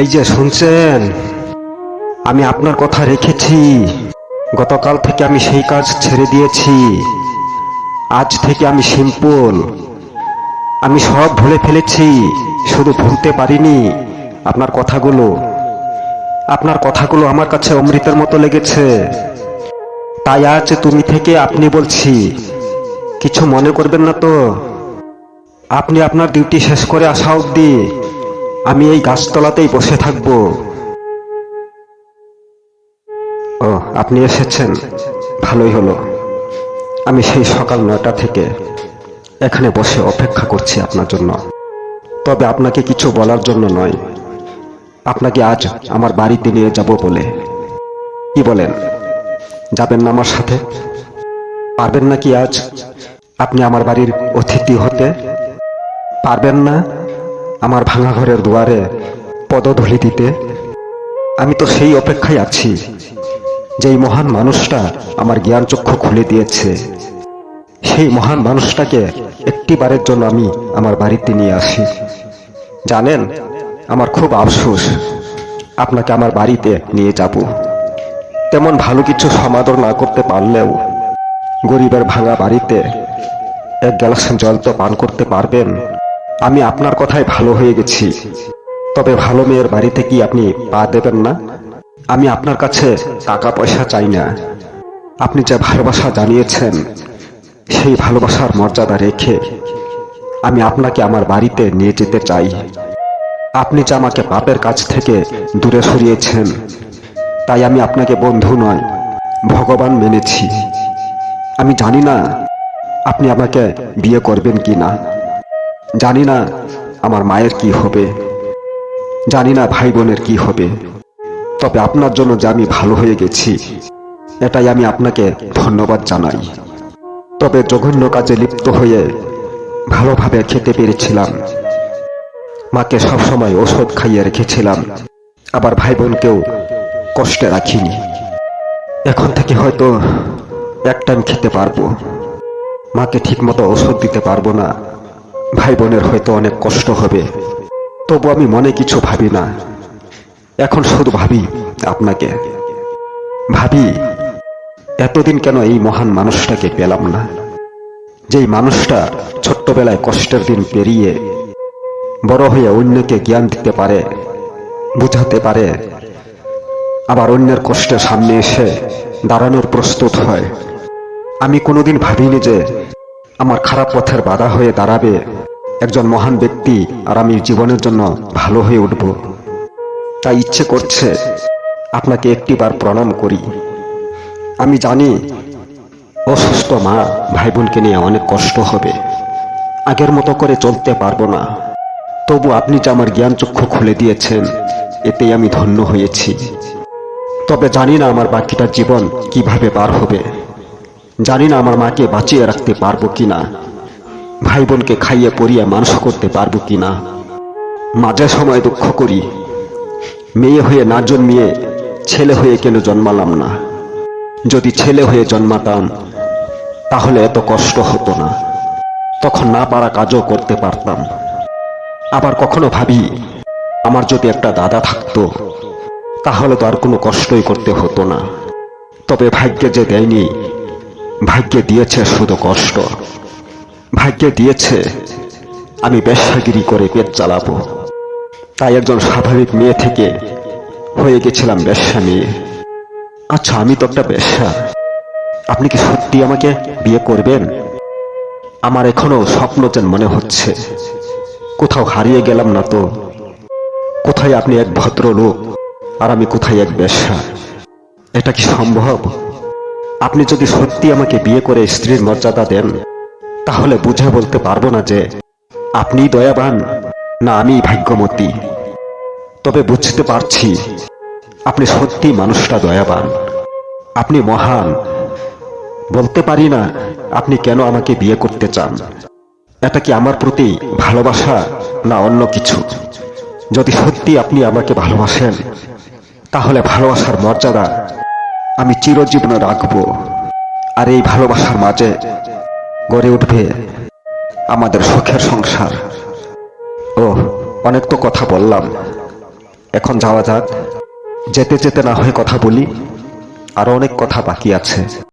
এই যে শুনছেন, আমি আপনার কথা রেখেছি। গতকাল থেকে আমি সেই কাজ ছেড়ে দিয়েছি। আজ থেকে আমি সিম্পল। আমি সব ভুলে ফেলেছি, শুধু ভুলতে পারিনি আপনার কথাগুলো। আপনার কথাগুলো আমার কাছে অমৃতের মতো লেগেছে। তাই আজ তুমি থেকে আপনি বলছি, কিছু মনে করবেন না তো? আপনি আপনার ডিউটি শেষ করে আসা অবধি আমি এই গাছতলাতেই বসে থাকব। ও, আপনি এসেছেন। ভালোই হলো। আমি সেই সকাল নয়টা থেকে এখানে বসে অপেক্ষা করছি আপনার জন্য। তবে আপনাকে কিছু বলার জন্য নয়। আপনাকে আজ আমার বাড়িতে নিয়ে যাব বলে। কি বলেন? যাবেন না আমার সাথে? পারবেন না কি আজ? আপনি আমার বাড়ির অতিথি হতে? পারবেন না? আমার ভাঙা ঘরের দুয়ারে পদধূলি দিতে। আমি তো সেই অপেক্ষায় আছি, যেই মহান মানুষটা আমার জ্ঞান চক্ষু খুলে দিয়েছে। সেই মহান মানুষটাকে একটি বারের জন্য আমি আমার বাড়িতে নিয়ে আসি। জানেন, আমার খুব আফসোস, আপনাকে আমার বাড়িতে নিয়ে যাব। তেমন ভালো কিছু সমাদর না করতে পারলেও গরিবের ভাঙা বাড়িতে এক গ্লাস জল তো পান করতে পারবেন। আমি আপনার কথায় ভালো হয়ে গেছি। তবে ভালো মেয়ের বাড়িতে কি আপনি পা দেবেন না? আমি আপনার কাছে টাকা পয়সা চাই না। আপনি যে ভালোবাসা জানিয়েছেন, সেই ভালোবাসার মর্যাদা রেখে আমি আপনাকে আমার বাড়িতে নিয়ে যেতে চাই। আপনি যে আমাকে পাপের কাছ থেকে দূরে সরিয়েছেন, তাই আমি আপনাকে বন্ধু নয়, ভগবান মেনেছি। আমি জানি না আপনি আমাকে বিয়ে করবেন কি না। জানি না আমার মায়ের কি হবে। জানি না ভাই বোনের কি হবে। তবে আপনার জন্য যে আমি ভালো হয়ে গেছি, এটাই আমি আপনাকে ধন্যবাদ জানাই। তবে জঘন্য কাজে লিপ্ত হয়ে ভালোভাবে খেতে পেরেছিলাম। মাকে সবসময় ওষুধ খাইয়ে রেখেছিলাম। আবার ভাই বোনকেও কষ্টে রাখিনি। এখন থেকে হয়তো এক টাইম খেতে পারব। মাকে ঠিকমতো ওষুধ দিতে পারব না। ভাই বোনের হয়তো অনেক কষ্ট হবে। তবু আমি মনে কিছু ভাবি না। এখন শুধু ভাবি আপনাকে। ভাবি, এতদিন কেন এই মহান মানুষটাকে পেলাম না? যেই মানুষটা ছোট্টবেলায় কষ্টের দিন পেরিয়ে বড় হয়ে অন্যকে জ্ঞান দিতে পারে, বুঝাতে পারে, আবার অন্যের কষ্টের সামনে এসে দাঁড়ানোর প্রস্তুত হয়। আমি কোনোদিন ভাবিনি যে আমার খারাপ পথের বাধা হয়ে দাঁড়াবে একজন মহান ব্যক্তি আর আমি জীবনের জন্য ভালো হয়ে উঠব। তাই ইচ্ছে করছে আপনাকে একটিবার প্রণাম করি। আমি জানি অসুস্থ মা ভাই বোনকে নিয়ে অনেক কষ্ট হবে। আগের মতো করে চলতে পারব না। তবু আপনি যে আমার জ্ঞান চক্ষু খুলে দিয়েছেন, এতেই আমি ধন্য হয়েছি। তবে জানি না আমার বাকিটা জীবন কীভাবে পার হবে। জানি না আমার মাকে বাঁচিয়ে রাখতে পারব কিনা। ভাই বোনকে খাইয়ে পরিয়ে মানুষ করতে পারব কিনা। মাঝে সময় দুঃখ করি, মেয়ে হয়ে না জন্মিয়ে ছেলে হয়ে কেন জন্মালাম না? যদি ছেলে হয়ে জন্মাতাম, তাহলে এত কষ্ট হতো না। তখন না পারা কাজও করতে পারতাম। আবার কখনো ভাবি, আমার যদি একটা দাদা থাকতো, তাহলে তো আর কোনো কষ্টই করতে হতো না। তবে ভাগ্যে যে দেয়নি ভাগ্যে দিয়েছে শুধু কষ্ট। ভাগ্যে দিয়েছে আমি ব্যবসাগিরি করে পেট চালাবো তাই একজন স্বাভাবিক মেয়ে থেকে হয়ে গেছিলাম ব্যবসা মেয়ে আচ্ছা আমি তো একটা ব্যবসা আপনি কি সত্যি আমাকে বিয়ে করবেন? আমার এখনও স্বপ্ন যেন মনে হচ্ছে। কোথাও হারিয়ে গেলাম না তো। কোথায় আপনি এক ভদ্র লোক আর আমি কোথায় এক ব্যবসা এটা কি সম্ভব? আপনি যদি সত্যি আমাকে বিয়ে করে স্ত্রীর মর্যাদা দেন, তাহলে বুঝে বলতে পারব না যে আপনি দয়াবান না আমি ভাগ্যমতী। তবে বুঝতে পারছি, আপনি সত্যি মানুষটা দয়াবান। আপনি মহান। বলতে পারি না আপনি কেন আমাকে বিয়ে করতে চান। এটা কি আমার প্রতি ভালোবাসা না অন্য কিছু? যদি সত্যি আপনি আমাকে ভালোবাসেন, তাহলে ভালোবাসার মর্যাদা আমি চিরজীবনে রাখব। আর এই ভালোবাসার মাঝে গড়ে উঠবে আমাদের সুখের সংসার। ও, অনেক তো কথা বললাম। এখন যাওয়া যাক। যেতে যেতে না হয়ে কথা বলি। আরও অনেক কথা বাকি আছে।